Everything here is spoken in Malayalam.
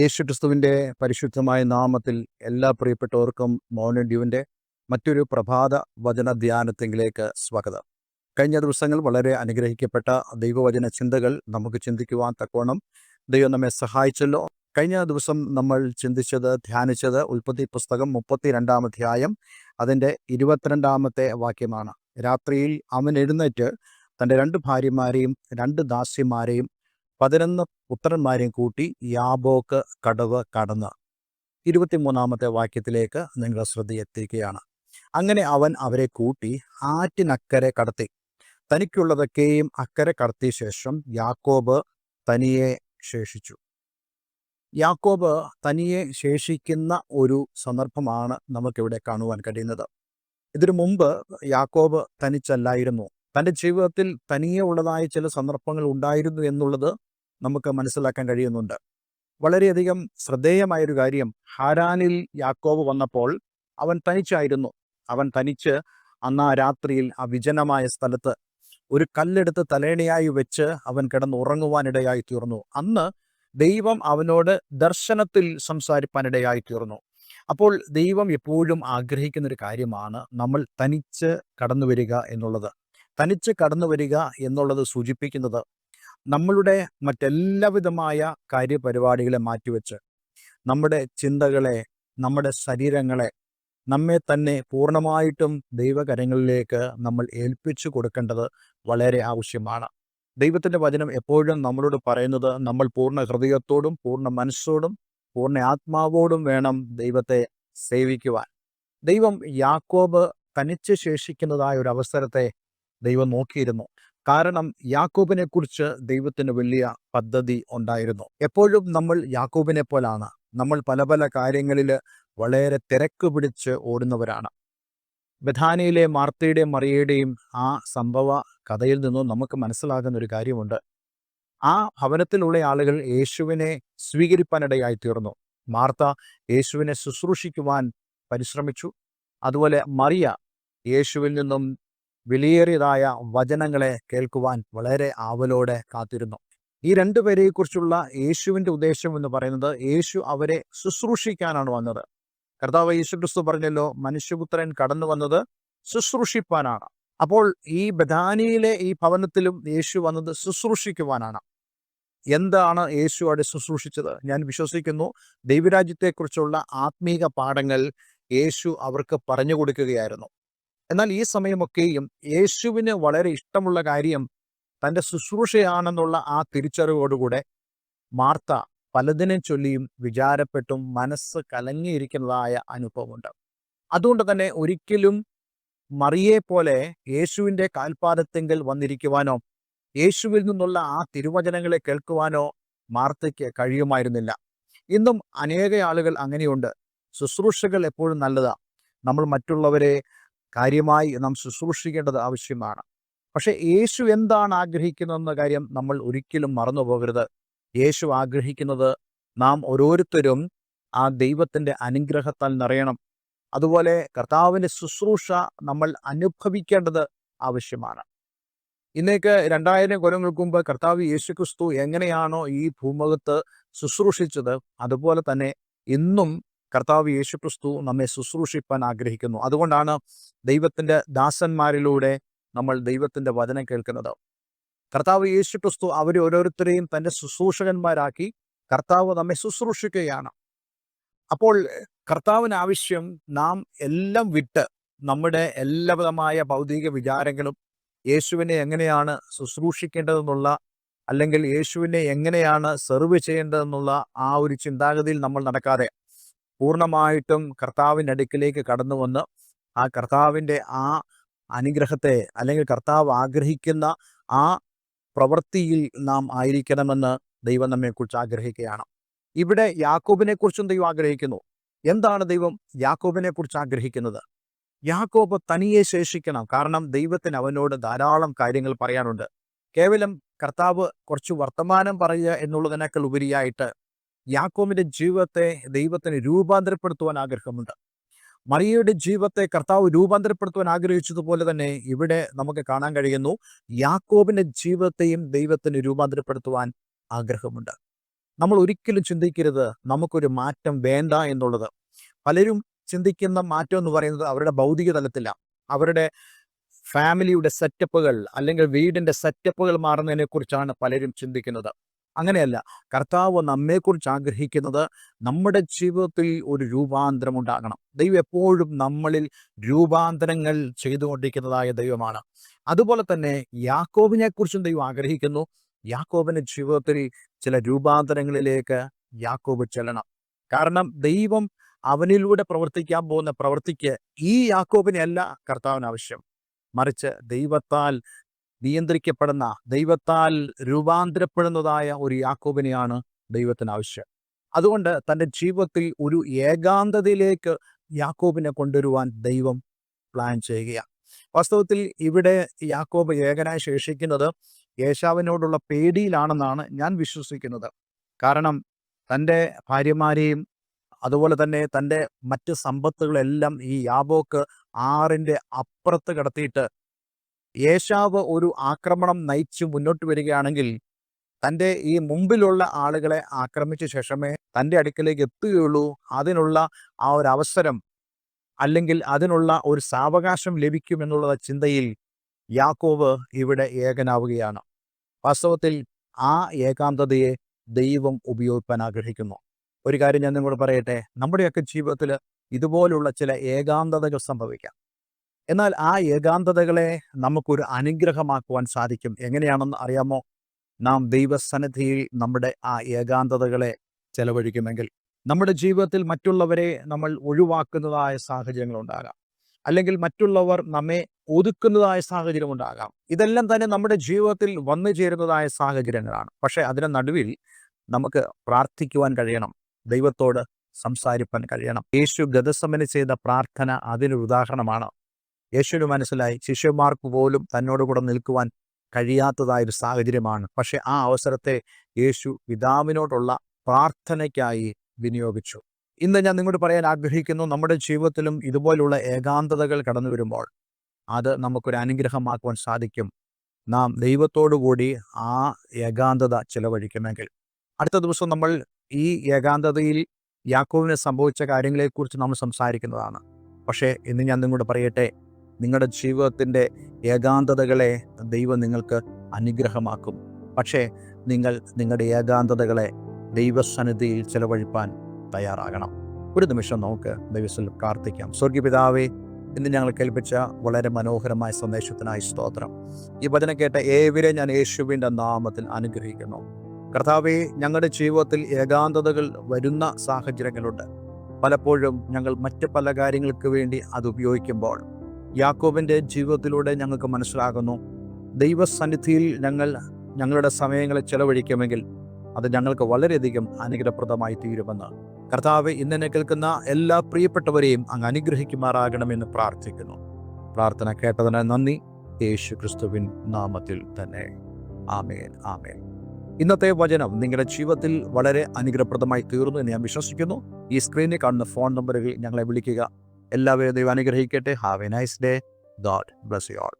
യേശു ക്രിസ്തുവിന്റെ പരിശുദ്ധമായ നാമത്തിൽ എല്ലാ പ്രിയപ്പെട്ടവർക്കും മൗന ഡ്യൂവിന്റെ മറ്റൊരു പ്രഭാത വചന ധ്യാനത്തിലേക്ക് സ്വാഗതം. കഴിഞ്ഞ ദിവസങ്ങൾ വളരെ അനുഗ്രഹിക്കപ്പെട്ട ദൈവവചന ചിന്തകൾ നമുക്ക് ചിന്തിക്കുവാൻ തക്കോണം ദൈവം നമ്മെ സഹായിച്ചല്ലോ. കഴിഞ്ഞ ദിവസം നമ്മൾ ചിന്തിച്ചത് ധ്യാനിച്ചത് ഉൽപ്പത്തി പുസ്തകം മുപ്പത്തിരണ്ടാം അധ്യായം അതിന്റെ ഇരുപത്തിരണ്ടാമത്തെ വാക്യമാണ്. രാത്രിയിൽ അവൻ എഴുന്നേറ്റ് തന്റെ രണ്ട് ഭാര്യമാരെയും രണ്ട് ദാസ്യന്മാരെയും പതിനൊന്ന് പുത്രന്മാരെയും കൂട്ടി യാബോക്ക് കടവ് കടന്ന് ഇരുപത്തിമൂന്നാമത്തെ വാക്യത്തിലേക്ക് നിങ്ങൾ ശ്രദ്ധയെത്തിക്കുകയാണ്. അങ്ങനെ അവൻ അവരെ കൂട്ടി ആറ്റിനക്കരെ കടത്തി. തനിക്കുള്ളതൊക്കെയും അക്കരെ കടത്തിയ ശേഷം യാക്കോബ് തനിയെ ശേഷിച്ചു. യാക്കോബ് തനിയെ ശേഷിക്കുന്ന ഒരു സന്ദർഭമാണ് നമുക്കിവിടെ കാണുവാൻ കഴിയുന്നത്. ഇതിനു മുമ്പ് യാക്കോബ് തനിച്ചല്ലായിരുന്നു. തന്റെ ജീവിതത്തിൽ തനിയെ ഉള്ളതായ ചില സന്ദർഭങ്ങൾ ഉണ്ടായിരുന്നു എന്നുള്ളത് നമുക്ക് മനസ്സിലാക്കാൻ കഴിയുന്നുണ്ട്. വളരെയധികം ശ്രദ്ധേയമായൊരു കാര്യം ഹാരാനിൽ യാക്കോബ് വന്നപ്പോൾ അവൻ തനിച്ചായിരുന്നു. അവൻ തനിച്ച് അന്ന് ആ രാത്രിയിൽ ആ വിജനമായ സ്ഥലത്ത് ഒരു കല്ലെടുത്ത് തലേണയായി വെച്ച് അവൻ കിടന്ന് ഉറങ്ങുവാനിടയായി തീർന്നു അന്ന് ദൈവം അവനോട് ദർശനത്തിൽ സംസാരിപ്പാനിടയായി തീർന്നു അപ്പോൾ ദൈവം എപ്പോഴും ആഗ്രഹിക്കുന്ന ഒരു കാര്യമാണ് നമ്മൾ തനിച്ച് കടന്നു വരിക എന്നുള്ളത്. തനിച്ച് കടന്നു വരിക എന്നുള്ളത് സൂചിപ്പിക്കുന്നത് നമ്മളുടെ മറ്റെല്ലാവിധമായ കാര്യപരിപാടികളെ മാറ്റിവെച്ച് നമ്മുടെ ചിന്തകളെ നമ്മുടെ ശരീരങ്ങളെ നമ്മെ തന്നെ പൂർണമായിട്ടും ദൈവകരങ്ങളിലേക്ക് നമ്മൾ ഏൽപ്പിച്ചു കൊടുക്കേണ്ടത് വളരെ ആവശ്യമാണ്. ദൈവത്തിന്റെ വചനം എപ്പോഴും നമ്മളോട് പറയുന്നത് നമ്മൾ പൂർണ ഹൃദയത്തോടും പൂർണ മനസ്സോടും പൂർണ ആത്മാവോടും വേണം ദൈവത്തെ സേവിക്കുവാൻ. ദൈവം യാക്കോബ് തനിച്ച് ശേഷിക്കുന്നതായ ഒരു അവസരത്തെ ദൈവം നോക്കിയിരുന്നു. കാരണം യാക്കോബിനെ കുറിച്ച് ദൈവത്തിന് വലിയ പദ്ധതി ഉണ്ടായിരുന്നു. എപ്പോഴും നമ്മൾ യാക്കോബിനെ പോലാണ് നമ്മൾ പല പല കാര്യങ്ങളിൽ വളരെ തിരക്ക് പിടിച്ച് ഓടുന്നവരാണ്. ബഥാനിയിലെ മാർത്തയുടെയും മറിയയുടെയും ആ സംഭവ കഥയിൽ നിന്നും നമുക്ക് മനസ്സിലാകുന്ന ഒരു കാര്യമുണ്ട്. ആ ഭവനത്തിലുള്ള ആളുകൾ യേശുവിനെ സ്വീകരിപ്പാനിടയായി തീർന്നു മാർത്ത യേശുവിനെ ശുശ്രൂഷിക്കുവാൻ പരിശ്രമിച്ചു. അതുപോലെ മറിയ യേശുവിൽ നിന്നും വിലയേറിയതായ വചനങ്ങളെ കേൾക്കുവാൻ വളരെ ആവലോടെ കാത്തിരുന്നു. ഈ രണ്ടുപേരെക്കുറിച്ചുള്ള യേശുവിന്റെ ഉദ്ദേശം എന്ന് പറയുന്നത് യേശു അവരെ ശുശ്രൂഷിക്കാനാണ് വന്നത്. കർത്താവ് യേശു ക്രിസ്തു പറഞ്ഞല്ലോ മനുഷ്യപുത്രൻ കടന്നു വന്നത് ശുശ്രൂഷിപ്പാനാണ്. അപ്പോൾ ഈ ബദാനിയിലെ ഈ ഭവനത്തിലും യേശു വന്നത് ശുശ്രൂഷിക്കുവാനാണ്. എന്താണ് യേശു അവിടെ ശുശ്രൂഷിച്ചത്? ഞാൻ വിശ്വസിക്കുന്നു ദൈവരാജ്യത്തെക്കുറിച്ചുള്ള ആത്മീക പാഠങ്ങൾ യേശു അവർക്ക് പറഞ്ഞു കൊടുക്കുകയായിരുന്നു. എന്നാൽ ഈ സമയമൊക്കെയും യേശുവിന് വളരെ ഇഷ്ടമുള്ള കാര്യം തന്റെ ശുശ്രൂഷയാണെന്നുള്ള ആ തിരിച്ചറിവോടുകൂടെ മാർത്ത പലതിനെ ചൊല്ലിയും വിചാരപ്പെട്ടും മനസ്സ് കലങ്ങിയിരിക്കുന്നതായ അനുഭവമുണ്ട്. അതുകൊണ്ട് തന്നെ ഒരിക്കലും മറിയെ പോലെ യേശുവിന്റെ കാൽപാദത്തെങ്കിൽ വന്നിരിക്കുവാനോ യേശുവിൽ നിന്നുള്ള ആ തിരുവചനങ്ങളെ കേൾക്കുവാനോ മാർത്തയ്ക്ക് കഴിയുമായിരുന്നില്ല. ഇന്നും അനേക ആളുകൾ അങ്ങനെയുണ്ട്. ശുശ്രൂഷകൾ എപ്പോഴും നല്ലതാണ് നമ്മൾ മറ്റുള്ളവരെ കാര്യമായി നാം ശുശ്രൂഷിക്കേണ്ടത് ആവശ്യമാണ്. പക്ഷേ യേശു എന്താണ് ആഗ്രഹിക്കുന്നതെന്ന കാര്യം നമ്മൾ ഒരിക്കലും മറന്നു പോകരുത് യേശു ആഗ്രഹിക്കുന്നത് നാം ഓരോരുത്തരും ആ ദൈവത്തിന്റെ അനുഗ്രഹത്താൽ നിറയണം. അതുപോലെ കർത്താവിന്റെ ശുശ്രൂഷ നമ്മൾ അനുഭവിക്കേണ്ടത് ആവശ്യമാണ്. ഇന്നേക്ക് രണ്ടായിരം കൊല്ലങ്ങൾക്ക് മുമ്പ് കർത്താവ് യേശു ക്രിസ്തു എങ്ങനെയാണോ ഈ ഭൂമുഖത്ത് ശുശ്രൂഷിച്ചത് അതുപോലെ തന്നെ ഇന്നും കർത്താവ് യേശുക്രിസ്തു നമ്മെ ശുശ്രൂഷിപ്പാൻ ആഗ്രഹിക്കുന്നു. അതുകൊണ്ടാണ് ദൈവത്തിന്റെ ദാസന്മാരിലൂടെ നമ്മൾ ദൈവത്തിന്റെ വചനം കേൾക്കുന്നത്. കർത്താവ് യേശു ക്രിസ്തു അവരെ ഓരോരുത്തരെയും തന്റെ ശുശ്രൂഷകന്മാരാക്കി കർത്താവ് നമ്മെ ശുശ്രൂഷിക്കുകയാണ്. അപ്പോൾ കർത്താവിന് ആവശ്യം നാം എല്ലാം വിട്ട് നമ്മുടെ എല്ലാവിധമായ ഭൗതിക വിചാരങ്ങളും യേശുവിനെ എങ്ങനെയാണ് ശുശ്രൂഷിക്കേണ്ടതെന്നുള്ള അല്ലെങ്കിൽ യേശുവിനെ എങ്ങനെയാണ് സെർവ് ചെയ്യേണ്ടതെന്നുള്ള ആ ഒരു ചിന്താഗതിയിൽ നമ്മൾ നടക്കാതെ പൂർണമായിട്ടും കർത്താവിന്റെ അടുക്കിലേക്ക് കടന്നു വന്ന് ആ കർത്താവിന്റെ ആ അനുഗ്രഹത്തെ അല്ലെങ്കിൽ കർത്താവ് ആഗ്രഹിക്കുന്ന ആ പ്രവൃത്തിയിൽ നാം ആയിരിക്കണമെന്ന് ദൈവം നമ്മെക്കുറിച്ച് ആഗ്രഹിക്കുകയാണ്. ഇവിടെ യാക്കോബിനെ കുറിച്ചും ദൈവം ആഗ്രഹിക്കുന്നു. എന്താണ് ദൈവം യാക്കോബിനെ കുറിച്ച് ആഗ്രഹിക്കുന്നത്? യാക്കോബ് തനിയെ ശേഷിക്കണം. കാരണം ദൈവത്തിന് അവനോട് ധാരാളം കാര്യങ്ങൾ പറയാനുണ്ട്. കേവലം കർത്താവ് കുറച്ച് വർത്തമാനം പറയുക എന്നുള്ളതിനേക്കാൾ ഉപരിയായിട്ട് യാക്കോബിന്റെ ജീവിതത്തെ ദൈവത്തിന് രൂപാന്തരപ്പെടുത്തുവാൻ ആഗ്രഹമുണ്ട്. മറിയയുടെ ജീവിതത്തെ കർത്താവ് രൂപാന്തരപ്പെടുത്തുവാൻ ആഗ്രഹിച്ചതുപോലെ തന്നെ ഇവിടെ നമുക്ക് കാണാൻ കഴിയുന്നു. യാക്കോബിന്റെ ജീവിതത്തെയും ദൈവത്തിന് രൂപാന്തരപ്പെടുത്തുവാൻ ആഗ്രഹമുണ്ട്. നമ്മൾ ഒരിക്കലും ചിന്തിക്കരുത് നമുക്കൊരു മാറ്റം വേണ്ട എന്നുള്ളത്. പലരും ചിന്തിക്കുന്ന മാറ്റം എന്ന് പറയുന്നത് അവരുടെ ഭൗതിക തലത്തിലാണ് അവരുടെ ഫാമിലിയുടെ സെറ്റപ്പുകൾ അല്ലെങ്കിൽ വീടിന്റെ സെറ്റപ്പുകൾ മാറുന്നതിനെ കുറിച്ചാണ് പലരും ചിന്തിക്കുന്നത്. അങ്ങനെയല്ല. കർത്താവ് നമ്മെക്കുറിച്ച് ആഗ്രഹിക്കുന്നത് നമ്മുടെ ജീവിതത്തിൽ ഒരു രൂപാന്തരം ഉണ്ടാകണം. ദൈവം എപ്പോഴും നമ്മളിൽ രൂപാന്തരങ്ങൾ ചെയ്തുകൊണ്ടിരിക്കുന്നതായ ദൈവമാണ്. അതുപോലെ തന്നെ യാക്കോബിനെ കുറിച്ചും ദൈവം ആഗ്രഹിക്കുന്നു. യാക്കോബിന്റെ ജീവിതത്തിൽ ചില രൂപാന്തരങ്ങളിലേക്ക് യാക്കോബ് ചെല്ലണം. കാരണം ദൈവം അവനിലൂടെ പ്രവർത്തിക്കാൻ പോകുന്ന പ്രവർത്തിക്ക് ഈ യാക്കോബിനെ അല്ല കർത്താവിന് ആവശ്യം. മറിച്ച് ദൈവത്താൽ നിയന്ത്രിക്കപ്പെടുന്ന ദൈവത്താൽ രൂപാന്തരപ്പെടുന്നതായ ഒരു യാക്കോബിനെയാണ് ദൈവത്തിന് ആവശ്യം. അതുകൊണ്ട് തന്റെ ജീവിതത്തിൽ ഒരു ഏകാന്തതയിലേക്ക് യാക്കോബിനെ കൊണ്ടുവരുവാൻ ദൈവം പ്ലാൻ ചെയ്യുകയാണ്. വാസ്തവത്തിൽ ഇവിടെ യാക്കോബ് ഏകനായി ശേഷിക്കുന്നത് യേശാവിനോടുള്ള പേടിയിലാണെന്നാണ് ഞാൻ വിശ്വസിക്കുന്നത്. കാരണം തന്റെ ഭാര്യമാരെയും അതുപോലെ തന്നെ തന്റെ മറ്റ് സമ്പത്തുകളെല്ലാം ഈ യാബോക്ക് ആറിന്റെ അപ്പുറത്ത് കടത്തിയിട്ട് യേശാവ് ഒരു ആക്രമണം നയിച്ച് മുന്നോട്ട് വരികയാണെങ്കിൽ തന്റെ ഈ മുമ്പിലുള്ള ആളുകളെ ആക്രമിച്ച ശേഷമേ തന്റെ അടുക്കലേക്ക് എത്തുകയുള്ളൂ. അതിനുള്ള ആ ഒരു അവസരം അല്ലെങ്കിൽ അതിനുള്ള ഒരു സാവകാശം ലഭിക്കുമെന്നുള്ള ചിന്തയിൽ യാക്കോവ് ഇവിടെ ഏകനാവുകയാണ്. വാസ്തവത്തിൽ ആ ഏകാന്തതയെ ദൈവം ഉപയോഗിക്കാൻ ആഗ്രഹിക്കുന്നു. ഒരു കാര്യം ഞാൻ നിങ്ങളോട് പറയട്ടെ നമ്മുടെയൊക്കെ ജീവിതത്തിൽ ഇതുപോലുള്ള ചില ഏകാന്തതകൾ സംഭവിക്കാം. എന്നാൽ ആ ഏകാന്തതകളെ നമുക്കൊരു അനുഗ്രഹമാക്കുവാൻ സാധിക്കും. എങ്ങനെയാണെന്ന് അറിയാമോ? നാം ദൈവസന്നിധിയിൽ നമ്മുടെ ആ ഏകാന്തതകളെ ചെലവഴിക്കുമെങ്കിൽ നമ്മുടെ ജീവിതത്തിൽ മറ്റുള്ളവരെ നമ്മൾ ഒഴിവാക്കുന്നതായ സാഹചര്യങ്ങൾ ഉണ്ടാകാം അല്ലെങ്കിൽ മറ്റുള്ളവർ നമ്മെ ഒതുക്കുന്നതായ സാഹചര്യം ഉണ്ടാകാം ഇതെല്ലാം തന്നെ നമ്മുടെ ജീവിതത്തിൽ വന്നു ചേരുന്നതായ സാഹചര്യങ്ങളാണ്. പക്ഷെ അതിന് നടുവിൽ നമുക്ക് പ്രാർത്ഥിക്കുവാൻ കഴിയണം. ദൈവത്തോട് സംസാരിപ്പാൻ കഴിയണം. യേശു ഗതസമന് ചെയ്ത പ്രാർത്ഥന അതിനൊരു ഉദാഹരണമാണ് യേശുവിന് മനസ്സിലായി ശിഷ്യന്മാർക്ക് പോലും തന്നോട് കൂടെ നിൽക്കുവാൻ കഴിയാത്തതായ ഒരു സാഹചര്യമാണ്. പക്ഷെ ആ അവസരത്തെ യേശു പിതാവിനോടുള്ള പ്രാർത്ഥനയ്ക്കായി വിനിയോഗിച്ചു. ഇന്ന് ഞാൻ നിങ്ങളോട് പറയാൻ ആഗ്രഹിക്കുന്നു നമ്മുടെ ജീവിതത്തിലും ഇതുപോലുള്ള ഏകാന്തതകൾ കടന്നു വരുമ്പോൾ അത് നമുക്കൊരു അനുഗ്രഹമാക്കുവാൻ സാധിക്കും. നാം ദൈവത്തോടു കൂടി ആ ഏകാന്തത ചിലവഴിക്കുമെങ്കിൽ. അടുത്ത ദിവസം നമ്മൾ ഈ ഏകാന്തതയിൽ യാക്കോവിന് സംഭവിച്ച കാര്യങ്ങളെക്കുറിച്ച് നമ്മൾ സംസാരിക്കുന്നതാണ്. പക്ഷേ ഇന്ന് ഞാൻ നിങ്ങളോട് പറയട്ടെ നിങ്ങളുടെ ജീവിതത്തിന്റെ ഏകാന്തതകളെ ദൈവം നിങ്ങൾക്ക് അനുഗ്രഹമാക്കും. പക്ഷേ നിങ്ങൾ നിങ്ങളുടെ ഏകാന്തതകളെ ദൈവസന്നിധിയിൽ ചെലവഴിപ്പാൻ തയ്യാറാകണം. ഒരു നിമിഷം നമുക്ക് ദൈവത്തിൽ പ്രാർത്ഥിക്കാം. സ്വർഗീപിതാവേ ഇന്ന് ഞങ്ങൾ കേൾപ്പിച്ച വളരെ മനോഹരമായ സന്ദേശത്തിനായി സ്തോത്രം. ഈ വചനം കേട്ട ഏവരെ ഞാൻ യേശുവിന്റെ നാമത്തിൽ അനുഗ്രഹിക്കുന്നു. കർത്താവെ ഞങ്ങളുടെ ജീവിതത്തിൽ ഏകാന്തതകൾ വരുന്ന സാഹചര്യങ്ങളുണ്ട്. പലപ്പോഴും ഞങ്ങൾ മറ്റ് പല കാര്യങ്ങൾക്ക് വേണ്ടി അത് ഉപയോഗിക്കുമ്പോൾ യാക്കോബിന്റെ ജീവിതത്തിലൂടെ ഞങ്ങൾക്ക് മനസ്സിലാകുന്നു. ദൈവസന്നിധിയിൽ ഞങ്ങൾ ഞങ്ങളുടെ സമയങ്ങളെ ചെലവഴിക്കുമെങ്കിൽ അത് ഞങ്ങൾക്ക് വളരെയധികം അനുഗ്രഹപ്രദമായി തീരുമെന്ന്. കർത്താവ് ഇന്നെന്നെ കേൾക്കുന്ന എല്ലാ പ്രിയപ്പെട്ടവരെയും അങ്ങ് അനുഗ്രഹിക്കുമാറാകണമെന്ന് പ്രാർത്ഥിക്കുന്നു. പ്രാർത്ഥന കേട്ടതിന് നന്ദി. യേശു ക്രിസ്തുവിൻ നാമത്തിൽ തന്നെ. ആമേൻ ആമേൻ. ഇന്നത്തെ വചനം നിങ്ങളുടെ ജീവിതത്തിൽ വളരെ അനുഗ്രഹപ്രദമായി തീർന്നു എന്ന് ഞാൻ വിശ്വസിക്കുന്നു. ഈ സ്ക്രീനിൽ കാണുന്ന ഫോൺ നമ്പറുകൾ ഞങ്ങളെ വിളിക്കുക. എല്ലാവരും ദൈവം അനുഗ്രഹിക്കട്ടെ have a nice day God bless you all